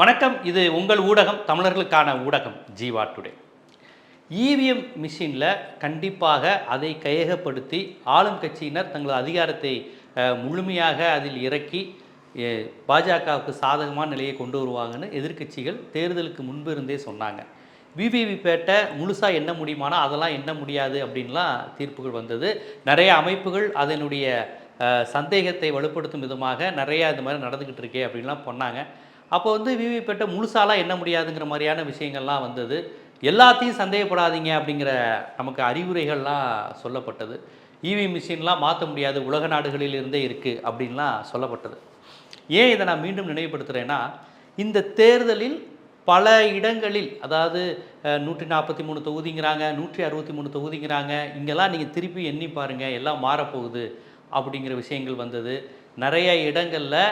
வணக்கம். இது உங்கள் ஊடகம் தமிழர்களுக்கான ஊடகம் ஜீவா டுடே. இவிஎம் மிஷினில் கண்டிப்பாக அதை கையகப்படுத்தி ஆளும் கட்சியினர் தங்களது அதிகாரத்தை முழுமையாக அதில் இறக்கி பாஜகவுக்கு சாதகமான நிலையை கொண்டு வருவாங்கன்னு எதிர்க்கட்சிகள் தேர்தலுக்கு முன்பு இருந்தே சொன்னாங்க. விவிவிபேட்டை முழுசாக எண்ண முடியுமானா அதெல்லாம் எண்ண முடியாது அப்படின்லாம் தீர்ப்புகள் வந்தது. நிறைய அமைப்புகள் அதனுடைய சந்தேகத்தை வலுப்படுத்தும் விதமாக நிறையா இது மாதிரி நடந்துக்கிட்டு இருக்கே அப்படின்லாம் பண்ணாங்க. அப்போ வந்து விவிபேட்டை முழுசாலாம் எண்ண முடியாதுங்கிற மாதிரியான விஷயங்கள்லாம் வந்தது. எல்லாத்தையும் சந்தேகப்படாதீங்க அப்படிங்கிற நமக்கு அறிவுரைகள்லாம் சொல்லப்பட்டது. இவி மிஷின்லாம் மாற்ற முடியாது உலக நாடுகளில் இருந்தே இருக்குது அப்படின்லாம் சொல்லப்பட்டது. ஏன் இதை நான் மீண்டும் நினைவுபடுத்துகிறேன்னா இந்த தேர்தலில் பல இடங்களில் அதாவது நூற்றி நாற்பத்தி மூணு தொகுதிங்கிறாங்க நூற்றி அறுபத்தி மூணு தொகுதிங்கிறாங்க இங்கெல்லாம் நீங்கள் திருப்பி எண்ணி பாருங்கள் எல்லாம் மாறப்போகுது அப்படிங்கிற விஷயங்கள் வந்தது. நிறைய இடங்களில்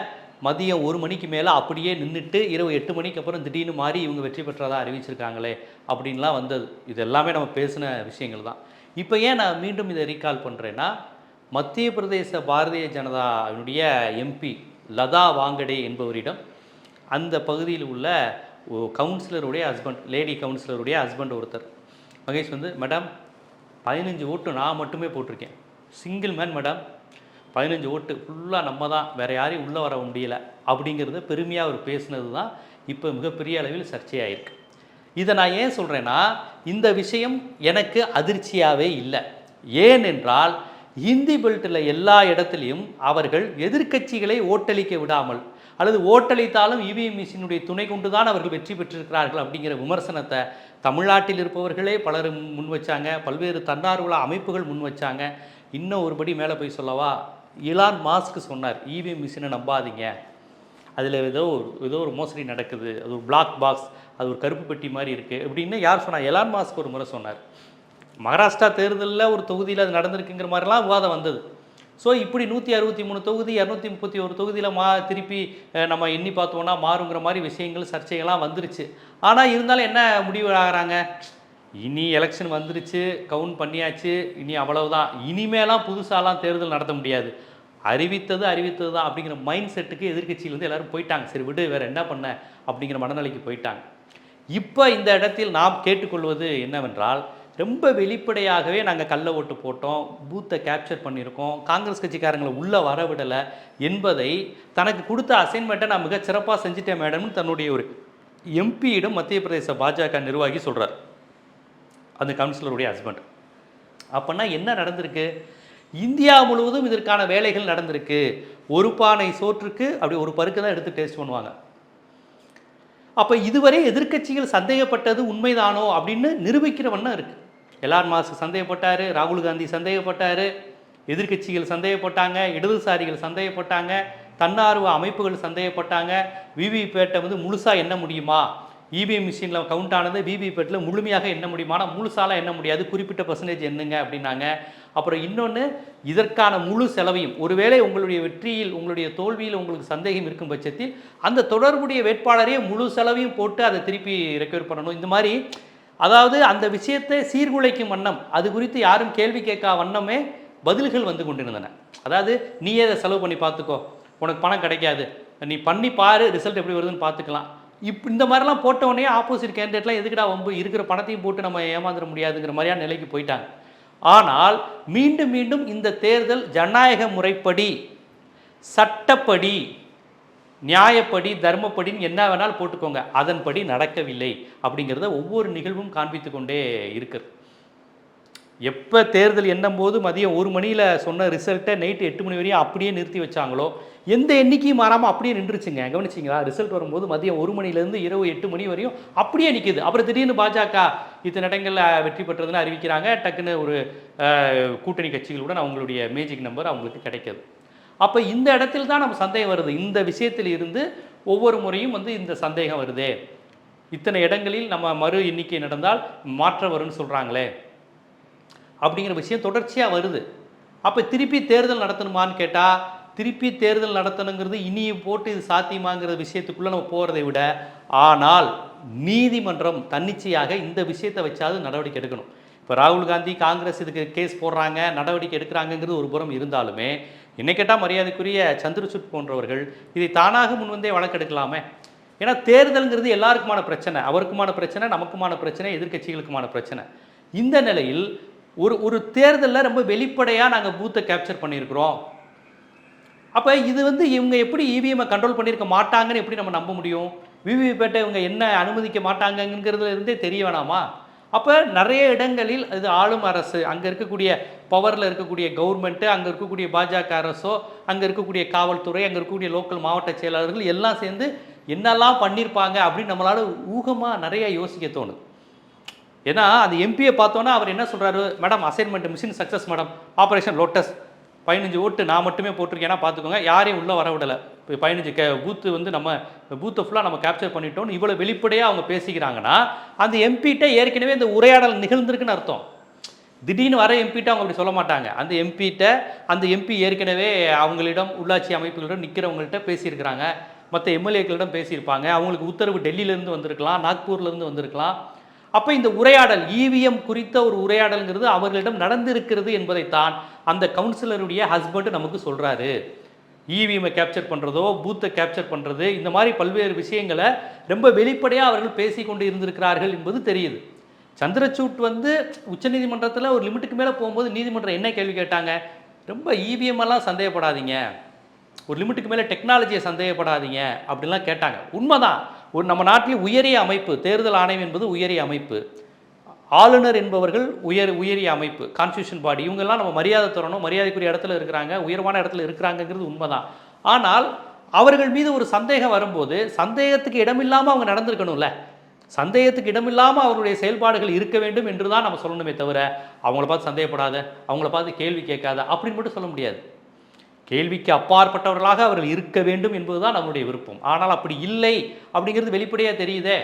மதியம் ஒரு மணிக்கு மேலே அப்படியே நின்றுட்டு இரவு எட்டு மணிக்கு அப்புறம் திடீர்னு மாறி இவங்க வெற்றி பெற்றதாக அறிவிச்சிருக்காங்களே அப்படின்லாம் வந்தது. இது எல்லாமே நம்ம பேசின விஷயங்கள் தான். இப்போ ஏன் நான் மீண்டும் இதை ரீகால் பண்ணுறேன்னா மத்திய பிரதேச பாரதிய ஜனதாவினுடைய எம்பி லதா வாங்கடே என்பவரிடம் அந்த பகுதியில் உள்ள கவுன்சிலருடைய ஹஸ்பண்ட் லேடி கவுன்சிலருடைய ஹஸ்பண்ட் ஒருத்தர். மகேஷ் வந்து மேடம் பதினஞ்சு ஓட்டு நான் மட்டுமே போட்டிருக்கேன். சிங்கிள் மேன் மேடம் பதினஞ்சு ஓட்டு ஃபுல்லாக நம்ம தான் வேறு யாரையும் உள்ளே வர முடியல அப்படிங்கிறத பெருமையாக அவர் பேசினது தான் இப்போ மிகப்பெரிய அளவில் சர்ச்சையாயிருக்கு. இதை நான் ஏன் சொல்கிறேன்னா இந்த விஷயம் எனக்கு அதிர்ச்சியாகவே இல்லை. ஏனென்றால் இந்தி பெல்ட்டில் எல்லா இடத்துலையும் அவர்கள் எதிர்க்கட்சிகளை ஓட்டளிக்க விடாமல் அல்லது ஓட்டளித்தாலும் இவிஎம் மிஷினுடைய துணை கொண்டு தான் அவர்கள் வெற்றி பெற்றிருக்கிறார்கள் அப்படிங்கிற விமர்சனத்தை தமிழ்நாட்டில் இருப்பவர்களே பலர் முன் வச்சாங்க பல்வேறு தன்னார்வல அமைப்புகள் முன் வச்சாங்க. இன்னும் ஒருபடி மேலே போய் சொல்லவா? இலான் மாஸ்க்கு சொன்னார் இவி மிஷினை நம்பாதீங்க. அதில் ஏதோ ஒரு ஏதோ ஒரு மோசடி நடக்குது அது ஒரு பிளாக் பாக்ஸ் அது ஒரு கருப்பு பெட்டி மாதிரி இருக்குது அப்படின்னு யார் சொன்னார் எலான் மாஸ்க் ஒரு முறை சொன்னார். மகாராஷ்டிரா தேர்தலில் ஒரு தொகுதியில் அது நடந்திருக்குங்கிற மாதிரிலாம் விவாதம் வந்தது. ஸோ இப்படி நூற்றி அறுபத்தி மூணு தொகுதி இரநூத்தி முப்பத்தி ஒரு தொகுதியில் மா திருப்பி நம்ம எண்ணி பார்த்தோன்னா மாறுங்கிற மாதிரி விஷயங்கள் சர்ச்சைகள்லாம் வந்துருச்சு. ஆனால் இருந்தாலும் என்ன முடிவு ஆகிறாங்க? இனி எலெக்ஷன் வந்துருச்சு கவுண்ட் பண்ணியாச்சு இனி அவ்வளவுதான். இனிமேலாம் புதுசாலாம் தேர்தல் நடத்த முடியாது. அறிவித்தது அறிவித்தது தான் அப்படிங்கிற மைண்ட் செட்டுக்கு எதிர்க்கட்சியிலேருந்து எல்லாரும் போயிட்டாங்க. சரி விடு வேறு என்ன பண்ண அப்படிங்கிற மனநிலைக்கு போயிட்டாங்க. இப்போ இந்த இடத்தில் நாம் கேட்டுக்கொள்வது என்னவென்றால் ரொம்ப வெளிப்படையாகவே நாங்கள் கள்ள ஓட்டு போட்டோம் பூத்தை கேப்சர் பண்ணியிருக்கோம் காங்கிரஸ் கட்சிக்காரங்களை உள்ளே வரவிடலை என்பதை தனக்கு கொடுத்த அசைன்மெண்ட்டை நான் மிக சிறப்பாக செஞ்சுட்டேன் மேடம்னு தன்னுடைய ஒரு எம்பியிடம் மத்திய பிரதேச பாஜக நிர்வாகி சொல்கிறார் அந்த கவுன்சிலருடைய ஹஸ்பண்ட் அப்போனா என்ன நடந்திருக்கு? இந்தியா முழுவதும் இதற்கான வேலைகள் நடந்திருக்கு. ஒரு பானை சோற்றுக்கு அப்படி ஒரு பருக்கு தான் எடுத்து டேஸ்ட் பண்ணுவாங்க. அப்போ இதுவரை எதிர்க்கட்சிகள் சந்தேகப்பட்டது உண்மைதானோ அப்படின்னு நிரூபிக்கிற வண்ணம் இருக்கு. எலான் மாஸ்க் சந்தேகப்பட்டார் ராகுல் காந்தி சந்தேகப்பட்டார் எதிர்க்கட்சிகள் சந்தேகப்பட்டாங்க இடதுசாரிகள் சந்தேகப்பட்டாங்க தன்னார்வ அமைப்புகள் சந்தேகப்பட்டாங்க விவிபேட்டை வந்து முழுசாக என்ன முடியுமா? இபிஎம் மிஷினில் கவுண்ட் ஆனது விவிபேட்டில் முழுமையாக எண்ண ஆனால் முழுசாலாம் எண்ண முடியாது. குறிப்பிட்ட பர்சன்டேஜ் என்னங்க அப்படின்னாங்க. அப்புறம் இன்னொன்று இதற்கான முழு செலவையும் ஒருவேளை உங்களுடைய வெற்றியில் உங்களுடைய தோல்வியில் உங்களுக்கு சந்தேகம் இருக்கும் பட்சத்தில் அந்த தொடர்புடைய வேட்பாளரே முழு செலவையும் போட்டு அதை திருப்பி ரெக்கவர் பண்ணணும். இந்த மாதிரி அதாவது அந்த விஷயத்தை சீர்குலைக்கும் வண்ணம் அது குறித்து யாரும் கேள்வி கேட்கா வண்ணமே பதில்கள் வந்து கொண்டிருந்தன. அதாவது நீயே அதை செலவு பண்ணி பார்த்துக்கோ. உனக்கு பணம் கிடைக்காது. நீ பண்ணி பாரு ரிசல்ட் எப்படி வருதுன்னு பார்த்துக்கலாம். இப் இந்த மாதிரிலாம் போட்டவொடனே ஆப்போசிட் கேண்டிடேட்லாம் எதுக்குடா வம்பு? இருக்கிற பணத்தையும் போட்டு நம்ம ஏமாந்துட முடியாதுங்கிற மாதிரியான நிலைக்கு போயிட்டாங்க. ஆனால் மீண்டும் மீண்டும் இந்த தேர்தல் ஜனநாயக முறைப்படி சட்டப்படி நியாயப்படி தர்மப்படின்னு என்ன வேணாலும் போட்டுக்கோங்க. அதன்படி நடக்கவில்லை. அப்படிங்கிறத ஒவ்வொரு நிகழ்வும் காண்பித்து கொண்டே இருக்குது எப்போ தேர்தல் எண்ணும் போது மதியம் ஒரு மணியில் சொன்ன ரிசல்ட்டை நைட்டு எட்டு மணி வரையும் அப்படியே நிறுத்தி வச்சாங்களோ? எந்த எண்ணிக்கையும் மாறாமல் அப்படியே நின்றுச்சுங்க. கவனிச்சிங்களா? ரிசல்ட் வரும்போது மதியம் ஒரு மணிலேருந்து இரவு எட்டு மணி வரையும் அப்படியே நிற்கிது அப்புறம் திடீர்னு பாஜக இத்தனை இடங்களில் வெற்றி பெற்றதுன்னு அறிவிக்கிறாங்க. டக்குன்னு ஒரு கூட்டணி கட்சிகளுடன் அவங்களுடைய மேஜிக் நம்பர் அவங்களுக்கு கிடைக்கிது. அப்போ இந்த இடத்துல தான் நம்ம சந்தேகம் வருது. இந்த விஷயத்தில் இருந்து ஒவ்வொரு முறையும் வந்து இந்த சந்தேகம் வருதே. இத்தனை இடங்களில் நம்ம மறு எண்ணிக்கை நடந்தால் மாற்றம் வரும்னு சொல்கிறாங்களே அப்படிங்கிற விஷயம் தொடர்ச்சியாக வருது. அப்போ திருப்பி தேர்தல் நடத்தணுமான்னு கேட்டால் திருப்பி தேர்தல் நடத்தணுங்கிறது இனி போட்டு இது சாத்தியமாங்கிற விஷயத்துக்குள்ளே நம்ம போகிறதை விட ஆனால் நீதிமன்றம் தன்னிச்சையாக இந்த விஷயத்தை வச்சாவது நடவடிக்கை எடுக்கணும். இப்போ ராகுல் காந்தி காங்கிரஸ் இதுக்கு கேஸ் போடுறாங்க நடவடிக்கை எடுக்கிறாங்கங்கிறது ஒரு புறம் இருந்தாலுமே என்னை கேட்டால் மரியாதைக்குரிய சந்திரசூட் போன்றவர்கள் இதை தானாக முன்வந்தே வழக்கெடுக்கலாமே. ஏன்னா தேர்தலுங்கிறது எல்லாருக்குமான பிரச்சனை அவருக்குமான பிரச்சனை நமக்குமான பிரச்சனை எதிர்கட்சிகளுக்குமான பிரச்சனை. இந்த நிலையில் ஒரு ஒரு தேர்தலில் ரொம்ப வெளிப்படையாக நாங்கள் பூத்தை கேப்சர் பண்ணியிருக்கிறோம். அப்போ இது வந்து இவங்க எப்படி இவிஎம்மை கண்ட்ரோல் பண்ணியிருக்க மாட்டாங்கன்னு எப்படி நம்ம நம்ப முடியும்? விவிபேட்டை இவங்க என்ன அனுமதிக்க மாட்டாங்கங்கிறதுல இருந்தே தெரிய வேணாமா? அப்போ நிறைய இடங்களில் இது ஆளும் அரசு அங்கே இருக்கக்கூடிய பவரில் இருக்கக்கூடிய கவர்மெண்ட்டு அங்கே இருக்கக்கூடிய பாஜக அரசோ அங்கே இருக்கக்கூடிய காவல்துறை அங்கே இருக்கக்கூடிய லோக்கல் மாவட்ட செயலாளர்கள் எல்லாம் சேர்ந்து என்னெல்லாம் பண்ணியிருப்பாங்க அப்படின்னு நம்மளால் ஊகமாக நிறைய யோசிக்க தோணுது. ஏன்னா அந்த எம்பியை பார்த்தோன்னா அவர் என்ன சொல்கிறாரு madam assignment mission success madam operation lotus பதினஞ்சு ஓட்டு நான் மட்டுமே போட்டிருக்கேன்னா பார்த்துக்கோங்க யாரையும் உள்ளே வர விடலை. இப்போ பதினஞ்சு கே பூத்து வந்து நம்ம பூத்தை ஃபுல்லாக நம்ம கேப்சர் பண்ணிட்டோம்னு இவ்வளோ வெளிப்படையாக அவங்க பேசிக்கிறாங்கன்னா அந்த எம்பிகிட்ட ஏற்கனவே இந்த உரையாடல் நிகழ்ந்திருக்குன்னு அர்த்தம். திடீர்னு வர எம்பிகிட்ட அவங்க அப்படி சொல்ல மாட்டாங்க. அந்த எம்பிகிட்ட அந்த எம்பி ஏற்கனவே அவங்களிடம் உள்ளாட்சி அமைப்புகளிடம் நிற்கிறவங்கள்ட்ட பேசியிருக்கிறாங்க. மற்ற எம்எல்ஏக்களிடம் பேசியிருப்பாங்க. அவங்களுக்கு உத்தரவு டெல்லியிலேருந்து வந்திருக்கலாம் நாக்பூர்லேருந்து வந்திருக்கலாம். அப்போ இந்த உரையாடல் இவிஎம் குறித்த ஒரு உரையாடல்ங்கிறது அவர்களிடம் நடந்திருக்கிறது என்பதைத்தான் அந்த கவுன்சிலருடைய ஹஸ்பண்ட் நமக்கு சொல்கிறாரு இவிஎம்மை கேப்சர் பண்ணுறதோ பூத்தை கேப்சர் பண்ணுறது இந்த மாதிரி பல்வேறு விஷயங்களை ரொம்ப வெளிப்படையாக அவர்கள் பேசிக்கொண்டு இருந்திருக்கிறார்கள் என்பது தெரியுது. சந்திரசூட் வந்து உச்சநீதிமன்றத்தில் ஒரு லிமிட்டுக்கு மேலே போகும்போது நீதிமன்றம் என்ன கேள்வி கேட்டாங்க? ரொம்ப இவிஎம் எல்லாம் சந்தேகப்படாதீங்க. ஒரு லிமிட்டுக்கு மேலே டெக்னாலஜியை சந்தேகப்படாதீங்க அப்படிலாம் கேட்டாங்க. உண்மைதான். ஒரு நம்ம நாட்டில் உயரிய அமைப்பு தேர்தல் ஆணையம் என்பது உயரிய அமைப்பு. ஆளுநர் என்பவர்கள் உயர் உயரிய அமைப்பு கான்ஸ்டியூஷன் பாடி இவங்கெல்லாம் நம்ம மரியாதை தரணும். மரியாதைக்குரிய இடத்துல இருக்கிறாங்க உயர்வான இடத்துல இருக்கிறாங்கங்கிறது உண்மைதான். ஆனால் அவர்கள் மீது ஒரு சந்தேகம் வரும்போது சந்தேகத்துக்கு இடமில்லாமல் அவங்க நடந்திருக்கணும்ல. சந்தேகத்துக்கு இடமில்லாமல் அவருடைய செயல்பாடுகள் இருக்க வேண்டும் என்று தான் நம்ம சொல்லணுமே தவிர அவங்கள பார்த்து சந்தேகப்படாத அவங்கள பார்த்து கேள்வி கேட்காத அப்படின்னு மட்டும் சொல்ல முடியாது. கேள்விக்கு அப்பாற்பட்டவர்களாக அவர்கள் இருக்க வேண்டும் என்பதுதான் நம்முடைய விருப்பம். ஆனால் அப்படி இல்லை அப்படிங்கிறது வெளிப்படையாக தெரியுதே?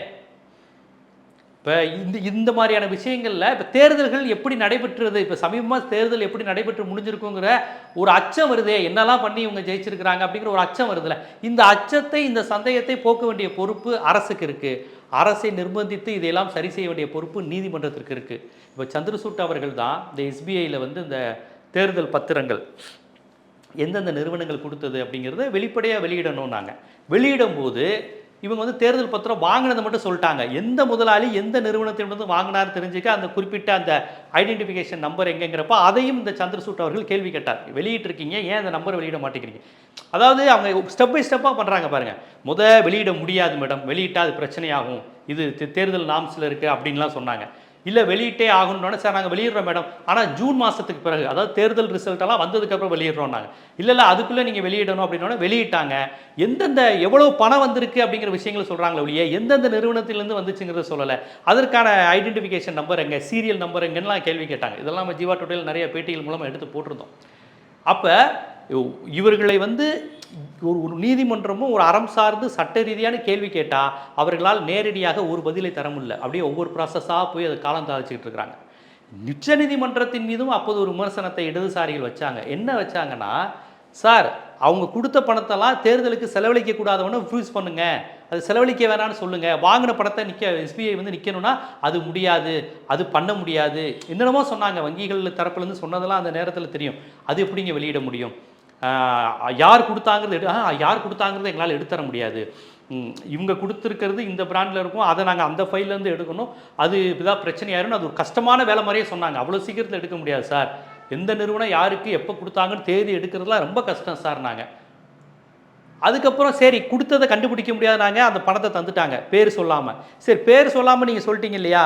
இப்போ இந்த இந்த மாதிரியான விஷயங்களில் இப்போ தேர்தல்கள் எப்படி நடைபெற்றது? இப்போ சமீபமாக தேர்தல் எப்படி நடைபெற்று முடிஞ்சிருக்குங்கிற ஒரு அச்சம் வருதே? என்னெல்லாம் பண்ணி இவங்க ஜெயிச்சிருக்கிறாங்க அப்படிங்கிற ஒரு அச்சம் வருதுல இந்த அச்சத்தை இந்த சந்தேகத்தை போக்க வேண்டிய பொறுப்பு அரசுக்கு இருக்குது அரசை நிர்பந்தித்து இதையெல்லாம் சரி செய்ய வேண்டிய பொறுப்பு நீதிமன்றத்திற்கு இருக்குது இப்போ சந்திரசூட் அவர்கள் தான் இந்த எஸ்பிஐயில் வந்து இந்த தேர்தல் பத்திரங்கள் எந்தெந்த நிறுவனங்கள் கொடுத்தது அப்படிங்கிறத வெளிப்படையாக வெளியிடணும் நாங்கள் வெளியிடும் போது இவங்க வந்து தேர்தல் பத்திரம் வாங்கினதை மட்டும் சொல்லிட்டாங்க. எந்த முதலாளி எந்த நிறுவனத்திலிருந்து வாங்கினார் தெரிஞ்சுக்க அந்த குறிப்பிட்ட அந்த ஐடென்டிஃபிகேஷன் நம்பர் எங்கேங்கிறப்ப அதையும் இந்த சந்திரசூட் அவர்கள் கேள்வி கேட்டார். வெளியிட்டிருக்கீங்க ஏன் அந்த நம்பரை வெளியிட மாட்டேங்கிறீங்க? அதாவது அவங்க ஸ்டெப் பை ஸ்டெப்பாக பண்ணுறாங்க பாருங்கள் முத வெளியிட முடியாது மேடம் வெளியிட்டால் அது பிரச்சனையாகும். இது தேர்தல் நாம்ஸில் இருக்குது அப்படின்லாம் சொன்னாங்க. இல்லை வெளியிட்டே ஆகணும்னு சார் நாங்கள் வெளியிடுறோம் மேடம். ஆனால் ஜூன் மாதத்துக்கு பிறகு அதாவது தேர்தல் ரிசல்ட்டெல்லாம் வந்ததுக்கப்புறம் வெளியிடுறோம் நாங்கள் இல்லை இல்லை அதுக்குள்ளே நீங்கள் வெளியிடணும் அப்படின்னோட வெளியிட்டாங்க. எந்தெந்த எவ்வளோ பணம் வந்திருக்கு அப்படிங்கிற விஷயங்களை சொல்கிறாங்களே ஒழிய எந்தெந்த நிறுவனத்திலேருந்து வந்துச்சுங்கிறத சொல்லலை. அதற்கான ஐடென்டிஃபிகேஷன் நம்பர் எங்கே சீரியல் நம்பர் எங்கன்னெலாம் கேள்வி கேட்டாங்க. இதெல்லாம் நம்ம ஜீவா டோட்டல் நிறைய பேட்டிகள் மூலமாக எடுத்து போட்டிருந்தோம். அப்போ இவர்களை வந்து ஒரு ஒரு நீதிமன்றமும் ஒரு அறம் சார்ந்து சட்ட ரீதியான கேள்வி கேட்டால் அவர்களால் நேரடியாக ஒரு பதிலை தர முடியல. அப்படியே ஒவ்வொரு ப்ராசஸாக போய் அதை காலம் தாழ்ச்சிக்கிட்டு இருக்கிறாங்க. உச்ச நீதிமன்றத்தின் மீதும் அப்போது ஒரு விமர்சனத்தை இடதுசாரிகள் வச்சாங்க. என்ன வச்சாங்கன்னா சார் அவங்க கொடுத்த பணத்தெல்லாம் தேர்தலுக்கு செலவழிக்க கூடாதவன ஃப்ரூஸ் பண்ணுங்க. அது செலவழிக்க வேணாம்னு சொல்லுங்க. வாங்கின பணத்தை நிற்க எஸ்பிஐ வந்து நிற்கணும்னா அது முடியாது. அது பண்ண முடியாது. என்னென்னமோ சொன்னாங்க. வங்கிகள் தரப்புலேருந்து சொன்னதெல்லாம் அந்த நேரத்தில் தெரியும். அது எப்படிங்க வெளியிட முடியும்? யார் கொடுத்தாங்கிறது எடு ஆ யார் கொடுத்தாங்கிறத எங்களால் எடுத்தர முடியாது. இவங்க கொடுத்துருக்கிறது இந்த பிராண்டில் இருக்கும். அதை நாங்கள் அந்த ஃபைல்லேருந்து எடுக்கணும். அது இதாக பிரச்சனையாயிருன்னு அது ஒரு கஷ்டமான வேலை மாதிரியே சொன்னாங்க. அவ்வளோ சீக்கிரத்தில் எடுக்க முடியாது சார். எந்த நிறுவனம் யாருக்கு எப்போ கொடுத்தாங்கன்னு தேதி எடுக்கிறதுலாம் ரொம்ப கஷ்டம் சார் நாங்கள் அதுக்கப்புறம் சரி கொடுத்ததை கண்டுபிடிக்க முடியாது நாங்கள் அந்த பணத்தை தந்துட்டாங்க. பேர் சொல்லாமல் சரி பேர் சொல்லாமல் நீங்கள் சொல்லிட்டீங்க இல்லையா?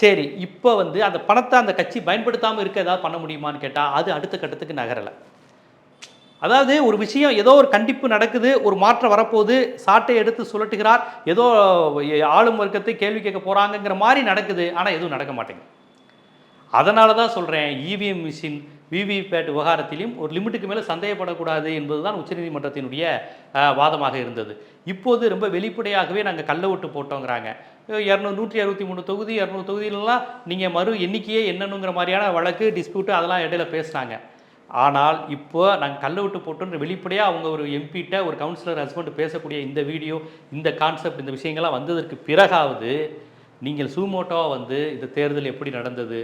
சரி இப்போ வந்து அந்த பணத்தை அந்த கட்சி பயன்படுத்தாமல் இருக்க ஏதாவது பண்ண முடியுமான்னு கேட்டால் அது அடுத்த கட்டத்துக்கு நகரலை. அதாவது ஒரு விஷயம் ஏதோ ஒரு கண்டிப்பு நடக்குது ஒரு மாற்றம் வரப்போகுது சாட்டை எடுத்து சுழட்டுகிறார் ஏதோ ஆளும் வர்க்கத்தை கேள்வி கேட்க போகிறாங்கங்கிற மாதிரி நடக்குது ஆனால் எதுவும் நடக்க மாட்டேங்குது. அதனால தான் சொல்கிறேன் இவிஎம் மிஷின் விவிபேட் விவகாரத்திலும் ஒரு லிமிட்டுக்கு மேலே சந்தேகப்படக்கூடாது என்பதுதான் உச்சநீதிமன்றத்தினுடைய வாதமாக இருந்தது. இப்போது ரொம்ப வெளிப்படையாகவே நாங்கள் கள்ள ஓட்டு போட்டோங்கிறாங்க. இரநூ நூற்றி அறுபத்தி மூணு தொகுதி இரநூறு தொகுதியிலலாம் நீங்கள் மறு எண்ணிக்கையே என்னன்னுங்கிற மாதிரியான வழக்கு டிஸ்பியூட்டு அதெல்லாம் இடையில பேசுனாங்க ஆனால் இப்போ நாங்கள் கல்லை விட்டு போட்டோன்ற வெளிப்படையாக அவங்க ஒரு எம்பிட்ட ஒரு கவுன்சிலர் ஹஸ்பண்ட் பேசக்கூடிய இந்த வீடியோ இந்த கான்செப்ட் இந்த விஷயங்கள்லாம் வந்ததற்கு பிறகாவது நீங்கள் சூமோட்டோவாக வந்து இந்த தேர்தல் எப்படி நடந்தது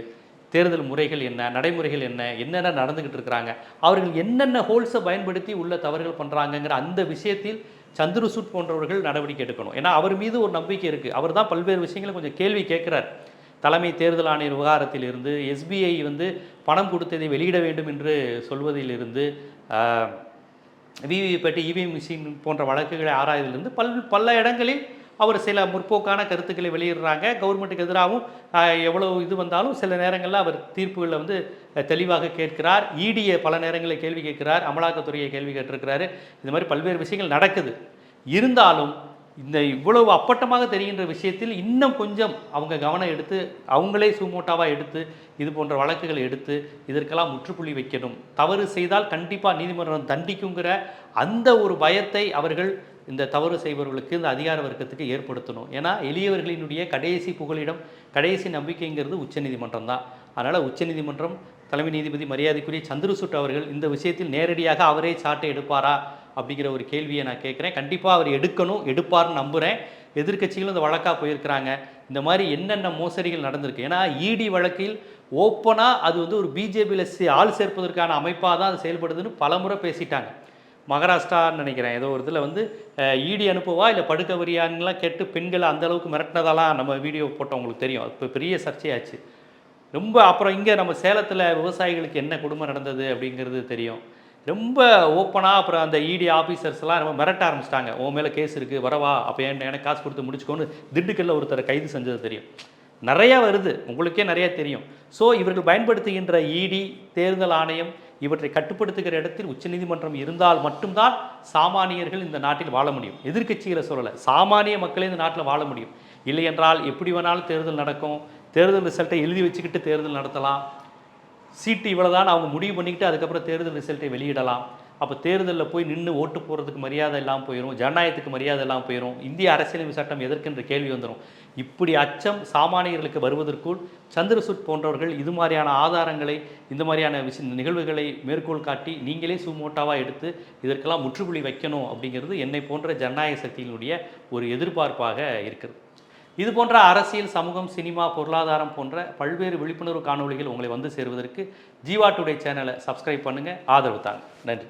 தேர்தல் முறைகள் என்ன நடைமுறைகள் என்ன என்னென்ன நடந்துக்கிட்டு இருக்கிறாங்க அவர்கள் என்னென்ன ஹோல்ஸை பயன்படுத்தி உள்ள தவறுகள் பண்ணுறாங்கங்கிற அந்த விஷயத்தில் சந்திரசூட் போன்றவர்கள் நடவடிக்கை எடுக்கணும். ஏன்னா அவர் மீது ஒரு நம்பிக்கை இருக்குது அவர் தான் பல்வேறு விஷயங்களை கொஞ்சம் கேள்வி கேட்குறார். தலைமை தேர்தல் ஆணையர் விவகாரத்தில் இருந்து எஸ்பிஐ வந்து பணம் கொடுத்ததை வெளியிட வேண்டும் என்று சொல்வதிலிருந்து விவிபேட்டு இவிஎம் மிஷின் போன்ற வழக்குகளை ஆராய்வதிலிருந்து பல் பல இடங்களில் அவர் சில முற்போக்கான கருத்துக்களை வெளியிடுறாங்க. கவர்மெண்ட்டுக்கு எதிராகவும் எவ்வளோ எவ்வளவு இது வந்தாலும் சில நேரங்களில் அவர் தீர்ப்புகளில் வந்து தெளிவாக கேட்கிறார். ஈடியை பல நேரங்களில் கேள்வி கேட்கிறார். அமலாக்கத்துறையை கேள்வி கேட்டிருக்கிறாரு. இந்த மாதிரி பல்வேறு விஷயங்கள் நடக்குது. இருந்தாலும் இந்த இவ்வளவு அப்பட்டமாக தெரிகின்ற விஷயத்தில் இன்னும் கொஞ்சம் அவங்க கவனம் எடுத்து அவங்களே சூமோட்டாவாக எடுத்து இது போன்ற வழக்குகளை எடுத்து இதற்கெல்லாம் முற்றுப்புள்ளி வைக்கணும். தவறு செய்தால் கண்டிப்பாக நீதிமன்றம் தண்டிக்குங்கிற அந்த ஒரு பயத்தை அவர்கள் இந்த தவறு செய்பவர்களுக்கு இந்த அதிகார வர்க்கத்துக்கு ஏற்படுத்தணும். ஏன்னா எளியவர்களினுடைய கடைசி புகலிடம் கடைசி நம்பிக்கைங்கிறது உச்சநீதிமன்றம் தான். அதனால் உச்சநீதிமன்றம் தலைமை நீதிபதி மரியாதைக்குரிய சந்திரசூட் அவர்கள் இந்த விஷயத்தில் நேரடியாக அவரே சாட்டை எடுப்பாரா? அப்படிங்கிற ஒரு கேள்வியை நான் கேட்குறேன். கண்டிப்பாக அவர் எடுக்கணும் எடுப்பார்னு நம்புகிறேன் எதிர்க்கட்சிகளும் இந்த வழக்காக போயிருக்கிறாங்க. இந்த மாதிரி என்னென்ன மோசடிகள் நடந்திருக்கு? ஏன்னா இடி வழக்கில் ஓப்பனாக அது வந்து ஒரு பிஜேபியில் ஆள் சேர்ப்பதற்கான அமைப்பாக தான் அது செயல்படுதுன்னு பலமுறை பேசிட்டாங்க. மகாராஷ்டிரான்னு நினைக்கிறேன். ஏதோ ஒரு இதில் வந்து இடி அனுப்புவா இல்லை படுக்க வரியான்லாம் கேட்டு பெண்களை அந்தளவுக்கு மிரட்டினதெல்லாம் நம்ம வீடியோ போட்டோம் உங்களுக்கு தெரியும். இப்போ பெரிய சர்ச்சையாச்சு. ரொம்ப அப்புறம் இங்கே நம்ம சேலத்தில் விவசாயிகளுக்கு என்ன குடும்பம் நடந்தது அப்படிங்கிறது தெரியும். ரொம்ப ஓப்பனாக அப்புறம் அந்த இடி ஆஃபீஸர்ஸ்லாம் ரொம்ப மிரட்ட ஆரம்பிச்சிட்டாங்க. உன் மேலே கேஸ் இருக்குது வரவா அப்போ என் எனக்கு காசு கொடுத்து முடிச்சுக்கோன்னு திண்டுக்கல்ல ஒருத்தரை கைது செஞ்சது தெரியும். நிறையா வருது உங்களுக்கே நிறையா தெரியும். ஸோ இவர்கள் பயன்படுத்துகின்ற இடி தேர்தல் ஆணையம் இவற்றை கட்டுப்படுத்துகிற இடத்தில் உச்சநீதிமன்றம் இருந்தால் மட்டும்தான் சாமானியர்கள் இந்த நாட்டில் வாழ முடியும். எதிர்க்கட்சிகளை சொல்லலை சாமானிய மக்களே இந்த நாட்டில் வாழ முடியும். இல்லை என்றால் எப்படி வேணாலும் தேர்தல் நடக்கும். தேர்தல் ரிசல்ட்டை எழுதி வச்சுக்கிட்டு தேர்தல் நடத்தலாம். சீட்டு இவ்வளோதான் அவங்க முடிவு பண்ணிக்கிட்டு அதுக்கப்புறம் தேர்தல் ரிசல்ட்டை வெளியிடலாம். அப்போ தேர்தலில் போய் நின்று ஓட்டு போகிறதுக்கு மரியாதை இல்லாமல் போயிடும் ஜனநாயகத்துக்கு மரியாதை இல்லாமல் போயிடும் இந்திய அரசியலமைப்பு சட்டம் எதற்கென்ற கேள்வி வந்துடும் இப்படி அச்சம் சாமானியர்களுக்கு வருவதற்குள் சந்திரசூட் போன்றவர்கள் இது மாதிரியான ஆதாரங்களை இந்த மாதிரியான விஷ நிகழ்வுகளை மேற்கோள் காட்டி நீங்களே சுமோட்டாவாக எடுத்து இதற்கெல்லாம் முற்றுப்புள்ளி வைக்கணும் அப்படிங்கிறது என்னை போன்ற ஜனநாயக சக்தியினுடைய ஒரு எதிர்பார்ப்பாக இருக்கிறது. இது போன்ற அரசியல் சமூகம் சினிமா பொருளாதாரம் போன்ற பல்வேறு விழிப்புணர்வு காணொளிகள் உங்களை வந்து சேருவதற்கு ஜீவா டுடே சேனலை சப்ஸ்கிரைப் பண்ணுங்கள் ஆதரவு தாங்க. நன்றி.